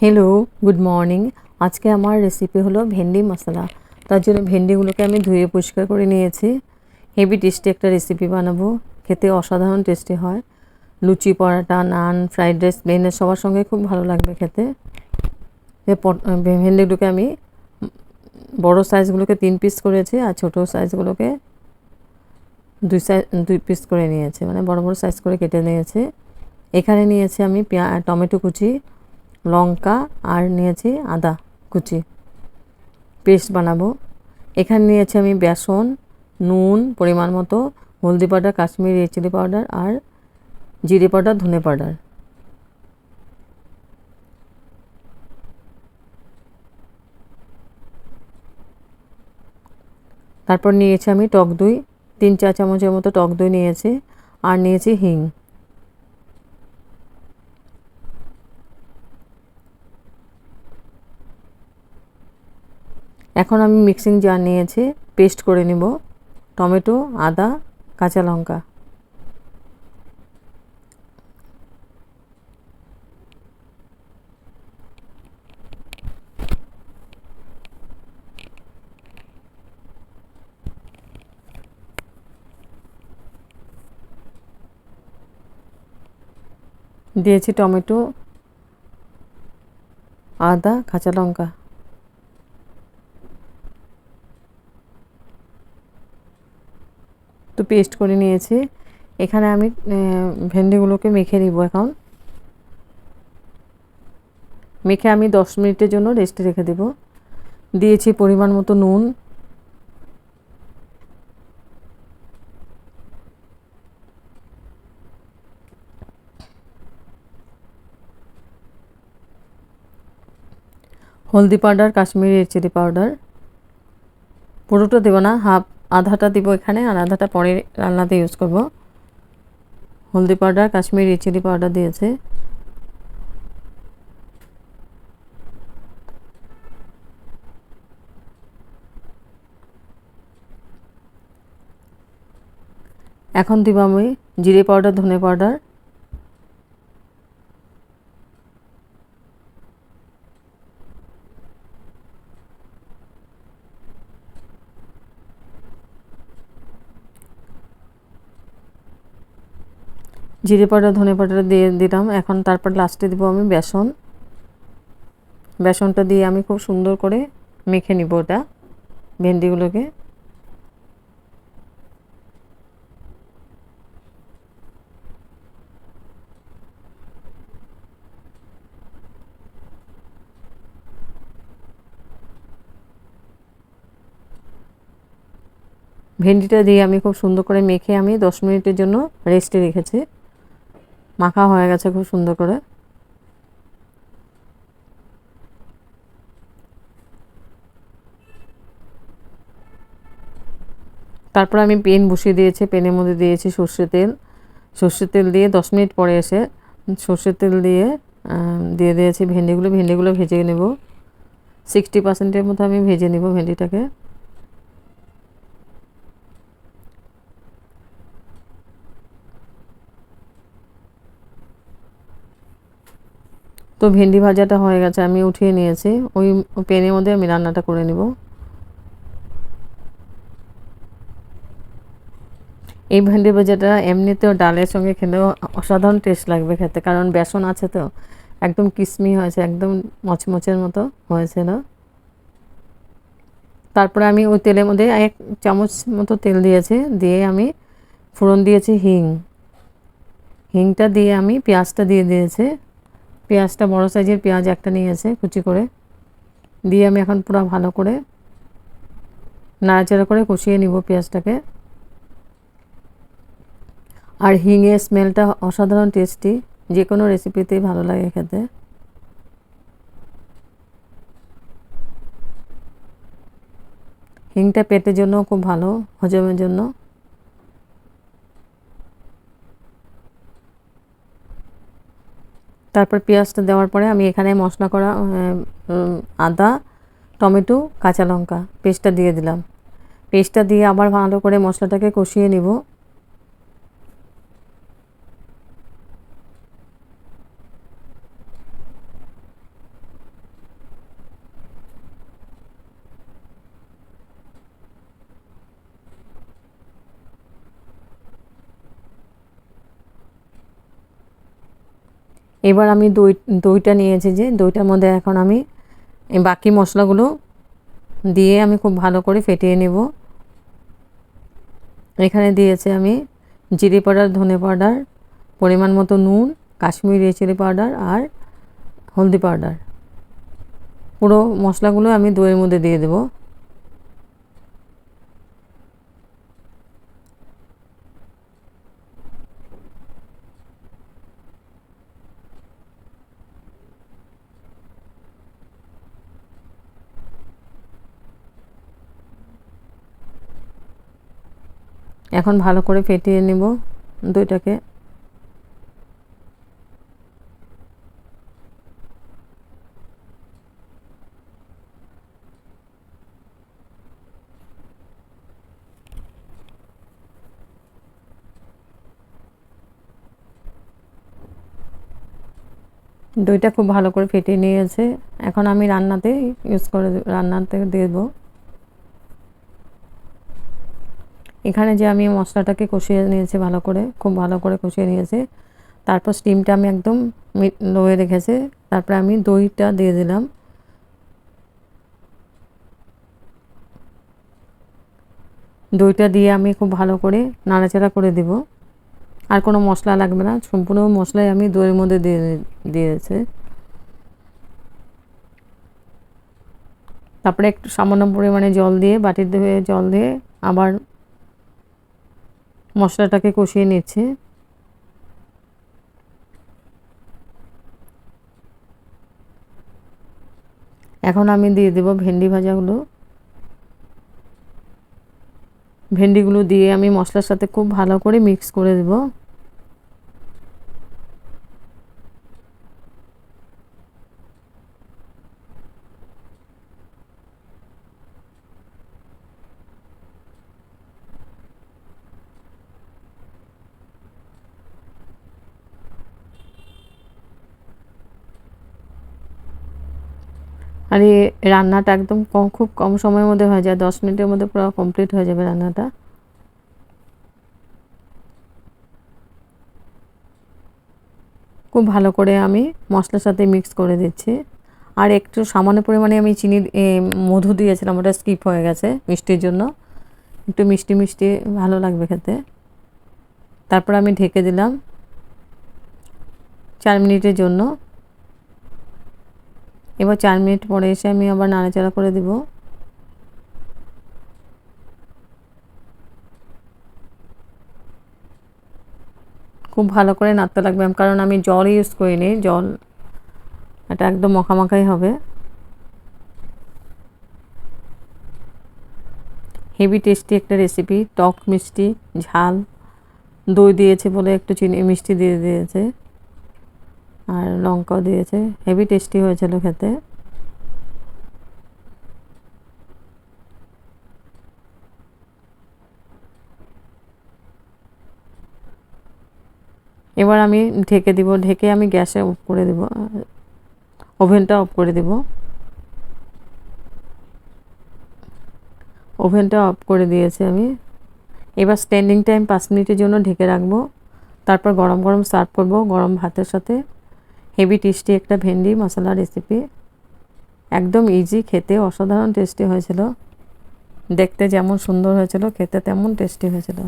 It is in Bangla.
হ্যালো গুড মর্নিং আজকে আমার রেসিপি হলো ভেন্ডি মশলা। তার জন্য ভেন্ডিগুলোকে আমি ধুয়ে পরিষ্কার করে নিয়েছি। হেভি টেস্টি একটা রেসিপি বানাবো। খেতে অসাধারণ টেস্টি হয়। লুচি, পরাটা, নান ফ্রাইড রাইস প্লেনের সবার সঙ্গে খুব ভালো লাগবে খেতে। ভেন্ডিগুলোকে আমি বড় সাইজগুলোকে তিন পিস করেছি আর ছোটো সাইজগুলোকে দুই সাইজ দুই পিস করে নিয়েছে। মানে বড় বড় সাইজ করে কেটে নিয়েছে। এখানে নিয়েছি আমি পেঁয়া, টমেটো কুচি লঙ্কা আর নিয়েছি আদা কুচি। পেস্ট বানাবো। এখানে নিয়েছি আমি বেসন, নুন, পরিমাণ মতো, হলদি পাউডার, কাশ্মীরি চিলি পাউডার আর জিরে পাউডার, ধনে পাউডার। তারপর নিয়েছি আমি টক দই, তিন চা চামচের মতো টক দই নিয়েছি আর নিয়েছি হিং। এখন আমি মিক্সিং জার নিয়েছি পেস্ট করে নিব। টমেটো, আদা, কাঁচা লঙ্কা। দিয়েছি টমেটো, আদা, কাঁচা লঙ্কা। তো পেস্ট করে নিয়েছি। এখানে আমি ভেন্ডিগুলোকে মেখে নিব এখন। মেখে আমি দশ মিনিটের জন্য রেস্টে রেখে দেব। দিয়েছি পরিমাণ মতো নুন। হলদি পাউডার, কাশ্মীরি চিলি পাউডার পুরোটা দেবো না, হাফ আধাটা দিব এখানে, আর আধাটা পরে রান্নাতে ইউজ করব। হলদি পাউডার, কাশ্মীরি চিলি পাউডার দিয়েছে। এখন দিব আমি জিরে পাউডার, ধনে পাউডার। জিরে পাউডার, ধনে পাউডার দিয়ে দিলাম। এখন তারপর লাস্টে দিব আমি বেসন। বেসনটা দিয়ে আমি খুব সুন্দর করে মেখে নিব ওটা, ভেন্ডিগুলোকে। ভেন্ডিটা দিয়ে আমি খুব সুন্দর করে মেখে আমি দশ মিনিটের জন্য রেস্টে রেখেছি। মাখা হয়ে গেছে খুব সুন্দর করে। তারপর আমি পেন বসিয়ে দিয়েছি, পেনের মধ্যে দিয়েছি সর্ষে তেল। সর্ষের তেল দিয়ে দশ মিনিট পরে এসে সর্ষের তেল দিয়ে দিয়ে দিয়েছি ভেন্ডিগুলো। ভেন্ডিগুলো ভেজে নেব। সিক্সটি পার্সেন্টের মতো আমি ভেজে নেব ভেন্ডিটাকে। তো ভেন্ডি ভাজাটা হয়ে গেছে, আমি উঠিয়ে নিয়েছি। ওই পেনের মধ্যে আমি রান্নাটা করে নিব। এই ভেন্ডি ভাজাটা এমনিতেও ডালের সঙ্গে খেলেও অসাধারণ টেস্ট লাগবে খেতে, কারণ বেসন আছে তো, একদম কিসমি হয়েছে, একদম মচমচের মতো হয়েছে না তারপরে আমি ওই তেলের মধ্যে এক চামচ মতো তেল দিয়েছি, দিয়ে আমি ফোড়ন দিয়েছি হিং। হিংটা দিয়ে আমি পেঁয়াজটা দিয়ে দিয়েছি। পেঁয়াজটা, বড় সাইজের পেঁয়াজ একটা নিয়েছে কুচি করে দিয়ে আমি এখন পুরো ভালো করে নাড়াচাড়া করে কষিয়ে নিব পেঁয়াজটাকে। আর হিঙের স্মেলটা অসাধারণ টেস্টি, যে কোনো রেসিপিতেই ভালো লাগে খেতে। হিংটা পেটের জন্য খুব ভালো, হজমের জন্য। তারপর পেঁয়াজটা দেওয়ার পরে আমি এখানে মশলা করা আদা, টমেটো, কাঁচা লঙ্কা, পেস্টটা দিয়ে দিলাম। পেস্টটা দিয়ে আবার ভালো করে মশলাটাকে কষিয়ে নিব। এবার আমি দই, দইটা নিয়েছি যে দইটার মধ্যে এখন আমি বাকি মশলাগুলো দিয়ে আমি খুব ভালো করে ফেটিয়ে নেব। এখানে দিয়েছি আমি জিরে পাউডার, ধনে পাউডার, পরিমাণ মতো নুন, কাশ্মীরি চিলি পাউডার আর হলদি পাউডার। পুরো মশলাগুলো আমি দইয়ের মধ্যে দিয়ে দেবো। এখন ভালো করে ফেটিয়ে নেব দইটাকে। দইটা খুব ভালো করে ফেটিয়ে নিয়েছে। এখন আমি রান্নাতে ইউজ করে, রান্নাতে দেবো। এখানে যে আমি মশলাটাকে কষিয়ে নিয়েছি ভালো করে, খুব ভালো করে কষিয়ে নিয়েছি। তারপর স্টিমটা আমি একদম লোয়ে রেখেছি। তারপরে আমি দইটা দিয়ে দিলাম। দইটা দিয়ে আমি খুব ভালো করে নাড়াচাড়া করে দিব। আর কোনো মশলা লাগবে না, সম্পূর্ণ মশলাই আমি দইয়ের মধ্যে দিয়ে দিয়েছে। তারপরে একটু সামান্য পরিমাণে জল দিয়ে বাটির জল দিয়ে আবার মশলাটাকে কষিয়ে নিচ্ছি। এখন আমি দিয়ে দেব ভেন্ডি ভাজাগুলো। ভেন্ডিগুলো দিয়ে আমি মশলার সাথে খুব ভালো করে মিক্স করে দেবো। আর এই রান্নাটা একদম কম, খুব কম সময়ের মধ্যে হয়ে যায়, দশ মিনিটের মধ্যে পুরো কমপ্লিট হয়ে যাবে রান্নাটা। খুব ভালো করে আমি মশলার সাথে মিক্স করে দিচ্ছি। আর একটু সামান্য পরিমাণে আমি চিনি মধু দিয়েছিলাম, ওটা স্কিপ হয়ে গেছে মিষ্টির জন্য। একটু মিষ্টি মিষ্টি, ভালো লাগবে খেতে। তারপর আমি ঢেকে দিলাম চার মিনিটের জন্য। এবার চার মিনিট পরে এসে আমি আবার নাড়াচাড়া করে দিব। খুব ভালো করে নাড়তে লাগবে কারণ আমি জল ইউজ করিনি, জল এটা একদম মাখামাখাই হবে। হেভি টেস্টি একটা রেসিপি টক মিষ্টি, ঝাল, দই দিয়েছে বলে একটু চিনি, মিষ্টি দিয়ে দিয়েছে। আর লঙ্কাও দিয়েছে। হেভি টেস্টি হয়েছিল খেতে। এবার আমি ঢেকে দিব, ঢেকে আমি গ্যাসে অফ করে দেব। ওভেনটা অফ করে দেব। ওভেনটা অফ করে দিয়েছি আমি। এবার স্ট্যান্ডিং টাইম পাঁচ মিনিটের জন্য ঢেকে রাখব। তারপর গরম গরম সার্ভ করব, গরম ভাতের সাথে। হেভি টেস্টি একটা ভেন্ডি মশলা রেসিপি একদম ইজি খেতে অসাধারণ টেস্টি হয়েছিল। দেখতে যেমন সুন্দর হয়েছিল, খেতে তেমন টেস্টি হয়েছিল।